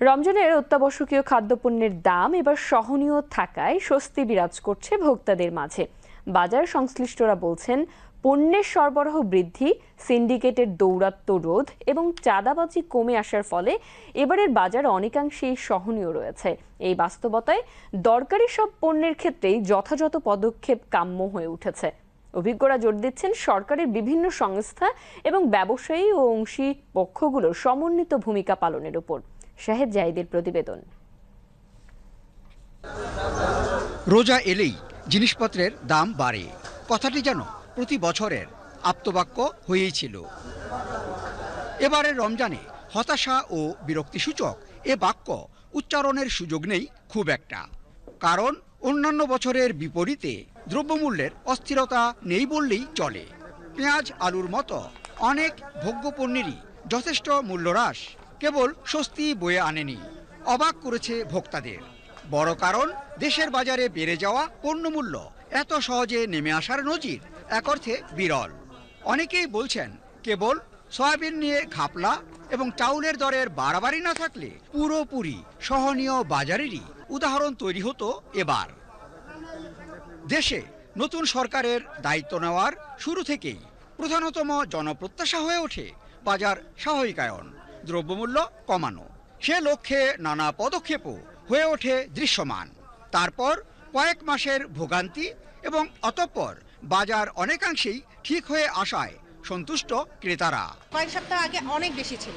রমজানের অত্যাবশ্যকীয় খাদ্যপণ্যের দাম এবার সহনীয় থাকায় স্বস্তি বিরাজ করছে ভোক্তাদের মাঝে। বাজার সংশ্লিষ্টরা বলছেন, পণ্যের সরবরাহ বৃদ্ধি, সিন্ডিকেটের দৌরাত্ম্য রোধ এবং চাঁদাবাজি কমে আসার ফলে এবারের বাজার অনেকাংশেই সহনীয় রয়েছে। এই বাস্তবতায় দরকারি সব পণ্যের ক্ষেত্রেই যথাযথ পদক্ষেপ কাম্য হয়ে উঠেছে। অভিজ্ঞরা জোর দিচ্ছেন সরকারের বিভিন্ন সংস্থা এবং ব্যবসায়ী ও অংশী পক্ষগুলোর সমন্বিত ভূমিকা পালনের উপর। শাহেদ জাহিদের প্রতিবেদন। রোজা এলেই জিনিসপত্রের দাম বাড়ে। কথাটি যেন প্রতি বছরের আপ্তবাক্য হয়েই ছিল। এবারের রমজানে হতাশা ও বিরক্তিসূচক এ বাক্য উচ্চারণের সুযোগ নেই খুব একটা। কারণ অন্যান্য বছরের বিপরীতে দ্রব্যমূল্যের অস্থিরতা নেই বললেই চলে। পেঁয়াজ, আলুর মতো অনেক ভোগ্যপণ্যেরই যথেষ্ট মূল্যহ্রাস কেবল স্বস্তি বয়ে আনেনি, অবাক করেছে ভোক্তাদের। বড় কারণ, দেশের বাজারে বেড়ে যাওয়া পণ্যমূল্য এত সহজে নেমে আসার নজির এক অর্থে বিরল। অনেকেই বলছেন, কেবল সয়াবিন নিয়ে ঘাপলা এবং চাউলের দরের বাড়াবাড়ি না থাকলে পুরোপুরি সহনীয় বাজারেরই উদাহরণ তৈরি হতো এবার। দেশে নতুন সরকারের দায়িত্ব নেওয়ার শুরু থেকেই প্রধানতম জনপ্রত্যাশা হয়ে ওঠে বাজার স্বাভাবিকায়ন, দ্রব্যমূল্য কমানো। সে লক্ষ্যে নানা পদক্ষেপও হয়ে ওঠে দৃশ্যমান। তারপর কয়েক মাসের ভোগান্তি এবং অতঃপর বাজার অনেকাংশেই ঠিক হয়ে আসায় সন্তুষ্ট ক্রেতারা। কয়েক সপ্তাহ আগে অনেক বেশি ছিল।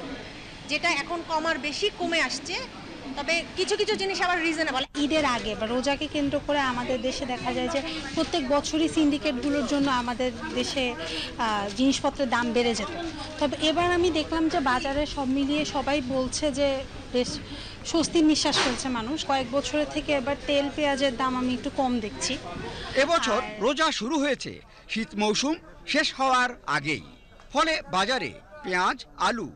যেটা এখন কমার বেশি কমে আসছে। তবে কিছু কিছু জিনিস আবার রিজনেবল ঈদের আগে বা রোজাকে কেন্দ্র করে আমাদের দেশে দেখা যায় যে প্রত্যেক বছরই সিন্ডিকেটগুলোর জন্য আমাদের দেশে জিনিসপত্রের দাম বেড়ে যেত। তবে এবার আমি দেখলাম যে বাজারে সব মিলিয়ে সবাই বলছে যে বেশ স্বস্তির নিঃশ্বাস ফেলছে মানুষ। কয়েক বছরের থেকে এবার তেল পেঁয়াজের দাম আমি একটু কম দেখছি। এবছর রোজা শুরু হয়েছে শীত মৌসুম শেষ হওয়ার আগেই। ফলে বাজারে পেঁয়াজ আলু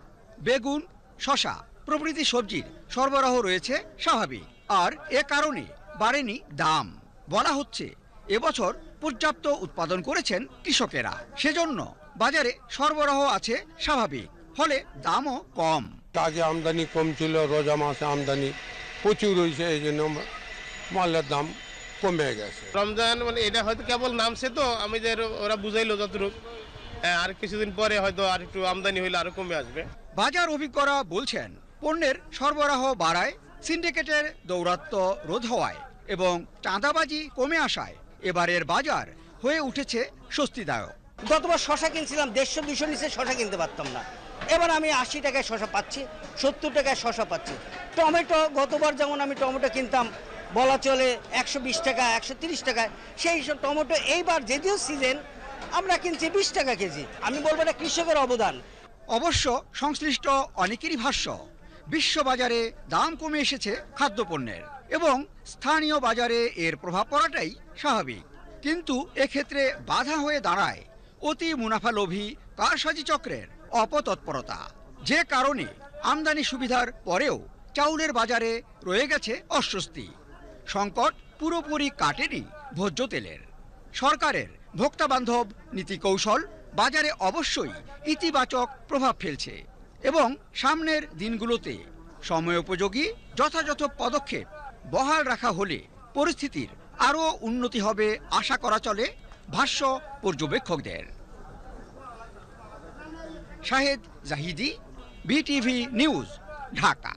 বেগুন শশা প্রভৃতি সবজির সরবরাহ রয়েছে স্বাভাবিক। আর এ কারণে বাড়েনি দাম। বলা হচ্ছে এবছর পর্যাপ্ত উৎপাদন করেছেন কৃষকেরা। সেজন্য বাজারে সরবরাহ আছে স্বাভাবিক ফলে দামও কম। আগে আমদানি কম ছিল রোজা মাসে আমদানি প্রচুর হয়েছে এই জন্য মালের দাম কমে গেছে। রমজান মানে এটা হয়তো কেবল নামছে তো আমি যে ওরা বুঝাইলো যতটুকু। হ্যাঁ, আর কিছুদিন পরে হয়তো আর একটু আমদানি হইলে আরও কমে আসবে। বাজার অভিজ্ঞরা বলছেন পণ্যের সরবরাহ বাড়ায় সিন্ডিকেটের দৌরাত্ম্য রোধ হওয়ায় এবং চাঁদাবাজি কমে আসায় এবারের বাজার হয়ে উঠেছে স্বস্তিদায়ক। গতবার শশা কিনছিলাম দেড়শো দুশো নিচে শশা কিনতে পারতাম না। এবার আমি আশি টাকায় শশা পাচ্ছি সত্তর টাকায় শশা পাচ্ছি। টমেটো গতবার যেমন আমি টমেটো কিনতাম বলা চলে একশো বিশ টাকা একশো তিরিশ টাকায় সেই সব টমেটো এইবার যদিও সিজন আমরা কিনছি বিশ টাকা কেজি। আমি বলব এটা কৃষকের অবদান। অবশ্য সংশ্লিষ্ট অনেকেরই ভাষ্য বিশ্ববাজারে দাম কমে এসেছে খাদ্যপণ্যের এবং স্থানীয় বাজারে এর প্রভাব পড়াটাই স্বাভাবিক। কিন্তু এক্ষেত্রে বাধা হয়ে দাঁড়ায় অতি মুনাফালোভী কারসাজি চক্রের অপতৎপরতা। যে কারণে আমদানি সুবিধার পরেও চাউলের বাজারে রয়ে গেছে অস্বস্তি। সংকট পুরোপুরি কাটেনি ভোজ্য তেলের। সরকারের ভোক্তা বান্ধব নীতি কৌশল বাজারে অবশ্যই ইতিবাচক প্রভাব ফেলছে। এবং সামনের দিনগুলোতে সময়োপযোগী যথাযথ পদক্ষেপ বহাল রাখা হলে পরিস্থিতির আরও উন্নতি হবে আশা করা চলে ভাষ্য পর্যবেক্ষকদের। Shahed Zahidi, BTV news, Dhaka.